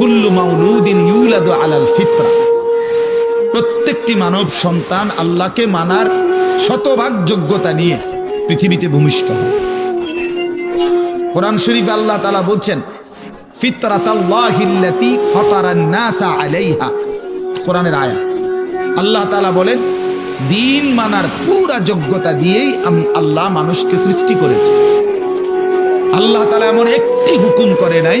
কুল্লু মাউলুদিন ইউলাদু আলাল ফিতরা। প্রত্যেকটি মানব সন্তান আল্লাহকে মানার শতভাগ যোগ্যতা নিয়ে পৃথিবীতে ভূমিষ্ঠ হয়। কোরআন শরীফ আল্লাহ তালা বলছেন ফিতরাতাল্লাহিল্লাতি ফাতারান নাসা আলাইহা। কোরআনের আয়া আল্লাহ তালা বলেন, দিন মানার পুরা যোগ্যতা দিয়েই আমি আল্লাহ মানুষকে সৃষ্টি করেছি। আল্লাহ তালা এমন একটি হুকুম করে নাই